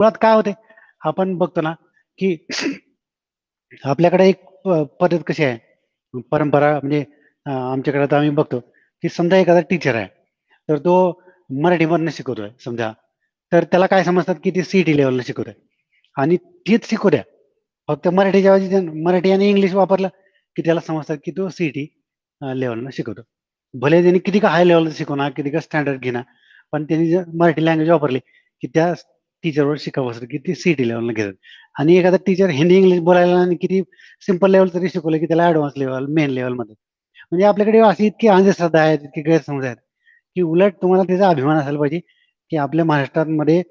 मुळात काय होते आपण बघतो ना की आपल्याकडे एक पद्धत कशी आहे? परंपरा म्हणजे आमच्याकडे आता आम्ही बघतो की समजा एखादा टीचर आहे तर तो मराठीमधनं शिकवतोय समजा. तर त्याला काय समजतात की ते सीईटी लेवलला शिकवतोय. आणि तेच शिकू द्या. फक्त मराठीच्या ऐवजी मराठी आणि इंग्लिश वापरलं की त्याला समजतात की तो सीईटी लेवलला शिकवतो. भले त्यांनी किती का हाय लेवलला शिकवणार किती का स्टँडर्ड घेणार पण त्यांनी जर मराठी लँग्वेज वापरली की त्या टीचरवर शिकावं असतं की ती सीईटी लेवलला घेतात. आणि एखादा टीचर हिंदी इंग्लिश बोलायला आणि किती सिंपल लेवल तरी शिकवलं की त्याला ऍडव्हान्स लेवल मेन लेवलमध्ये म्हणजे आपल्याकडे अशी इतकी अंधश्रद्धा आहेत इतकी गैरसमज आहेत की उलट तुम्हाला त्याचा अभिमान असायला पाहिजे की आपल्या महाराष्ट्रामध्ये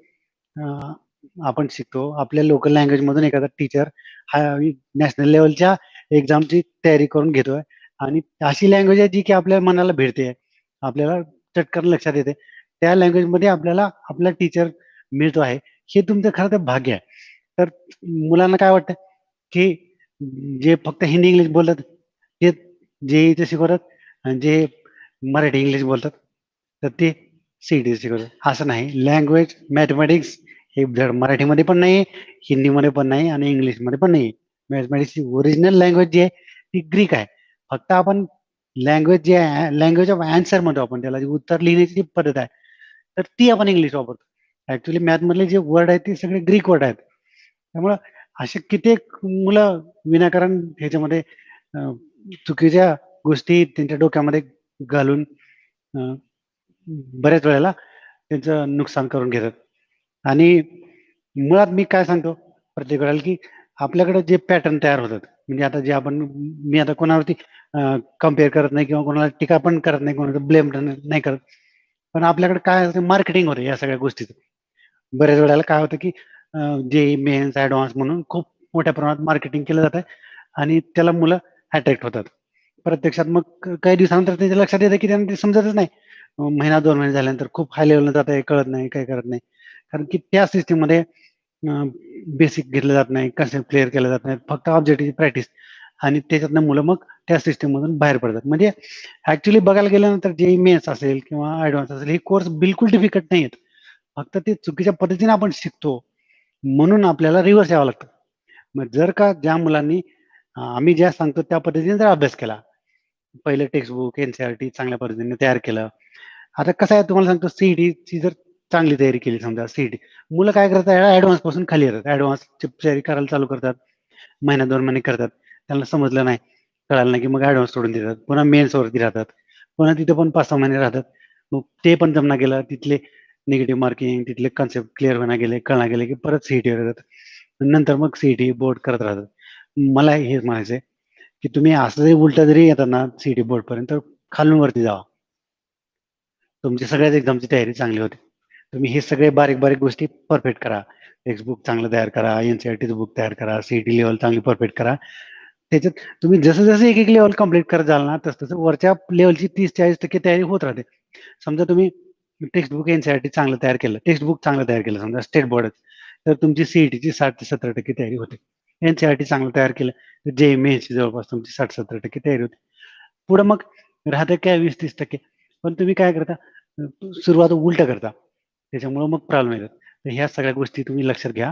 आपण शिकतो. आपल्या लोकल लँग्वेज मधून एखादा टीचर हा नॅशनल लेवलच्या एक्झामची तयारी करून घेतोय. आणि अशी लँग्वेज आहे जी की आपल्या मनाला भिडते. आपल्याला चटकन लक्षात येते. त्या लँग्वेजमध्ये आपल्याला आपला टीचर मिळतो आहे. हे तुमचं खरं तर भाग्य आहे. तर मुलांना काय वाटतं? की जे फक्त हिंदी इंग्लिश बोलतात ते जे इथे शिकवतात आणि जे मराठी इंग्लिश बोलतात तर ते सीईटी शिकवतात. असं नाही. लँग्वेज मॅथमॅटिक्स हे धड मराठीमध्ये पण नाही हिंदीमध्ये पण नाही आणि इंग्लिशमध्ये पण नाही. मॅथमॅटिक्सची ओरिजिनल लँग्वेज जी आहे ती ग्रीक आहे. फक्त आपण लँग्वेज जी आहे लँग्वेज ऑफ अँसर म्हणतो आपण त्याला जी उत्तर लिहिण्याची जी पद्धत आहे तर ती आपण इंग्लिश वापरतो. ऍक्च्युली मॅथमधले जे वर्ड आहेत ते सगळे ग्रीक वर्ड आहेत. त्यामुळं असे कित्येक मुलं विनाकारण ह्याच्यामध्ये चुकीच्या गोष्टी त्यांच्या डोक्यामध्ये घालून बऱ्याच वेळेला त्यांचं नुकसान करून घेतात. आणि मुळात मी काय सांगतो प्रत्येक वेळेला की आपल्याकडे जे पॅटर्न तयार होतात म्हणजे आता जे आपण मी आता कोणावरती कंपेअर करत नाही किंवा कोणाला टीका पण करत नाही कोणाचं ब्लेम नाही करत पण आपल्याकडे काय असतं मार्केटिंग होते या सगळ्या गोष्टीचं. बऱ्याच वेळेला काय होतं की जे मेन्स ऍडव्हान्स म्हणून खूप मोठ्या प्रमाणात मार्केटिंग केलं जातं आणि त्याला मुलं अट्रॅक्ट होतात. प्रत्यक्षात मग काही दिवसानंतर त्यांच्या लक्षात येतं की त्यांना ते समजतच नाही. महिना दोन महिने झाल्यानंतर खूप हाय लेवलला जात आहे कळत नाही काय करत नाही. कारण की त्या सिस्टीममध्ये बेसिक घेतलं जात नाही कन्सेप्ट क्लिअर केलं जात नाही फक्त ऑब्जेक्टिव्ह प्रॅक्टिस आणि त्याच्यातनं मुलं मग त्या सिस्टीम मधून बाहेर पडतात. म्हणजे ऍक्च्युली बघायला गेल्यानंतर जे मेन्स असेल किंवा ऍडव्हान्स असेल हे कोर्स बिलकुल डिफिकल्ट नाही आहेत फक्त ते चुकीच्या पद्धतीने आपण शिकतो म्हणून आपल्याला रिव्हर्स यावं लागतं. मग जर का ज्या मुलांनी आम्ही ज्या सांगतो त्या पद्धतीने जर अभ्यास केला पहिले टेक्स्टबुक एनसीआरटी चांगल्या पद्धतीने तयार केलं. आता कसं आहे तुम्हाला सांगतो सीईटी ची जर चांगली तयारी केली समजा सीईटी मुलं काय करतात ऍडव्हान्सपासून खाली येतात. ऍडव्हान्स तयारी करायला चालू करतात. महिना दोन महिने करतात. त्यांना समजलं नाही कळालं नाही की मग ऍडव्हान्स सोडून देतात. पुन्हा मेन्स वरती राहतात. पुन्हा तिथे पण पाच सहा महिने राहतात. मग ते पण जमना गेलं तिथले निगेटिव्ह मार्किंग तिथले कन्सेप्ट क्लिअर होणार गेले कळणार गेले की परत सीईटी येतात. नंतर मग सीईटी बोर्ड करत राहतात. मला हेच म्हणायचंय की तुम्ही असं जरी उलट जरी येतात ना सीईटी बोर्ड पर्यंत खालून वरती जावा. तुमची सगळ्याच एक्झामची तयारी चांगली होते. तुम्ही हे सगळे बारीक बारीक गोष्टी परफेक्ट करा. टेक्स्टबुक चांगलं तयार करा एनसीआरटीचं बुक तयार करा सीईटी लेवल चांगली परफेक्ट करा. त्याच्यात तुम्ही जसं जसं एक एक लेवल कंप्लीट करत जाल ना तसं तसं वरच्या लेवलची तीस चाळीस टक्के तयारी होत राहते. समजा तुम्ही टेक्स्टबुक एनसीआरटी चांगलं तयार केलं. टेक्स्टबुक चांगलं तयार केलं समजा स्टेट बोर्ड तर तुमची सीईटीची साठ ते सतरा टक्के तयारी होते. एनसीआरटी चांगलं तयार केलं. तर जे एची जवळपास तुमची साठ सत्तर टक्के तयारी होते. पुढे मग राहतं काय वीस तीस टक्के? पण तुम्ही काय करता? सुरुवात उलट करता. त्याच्यामुळे मग प्रॉब्लेम येतात. तर ह्या सगळ्या गोष्टी तुम्ही लक्षात घ्या.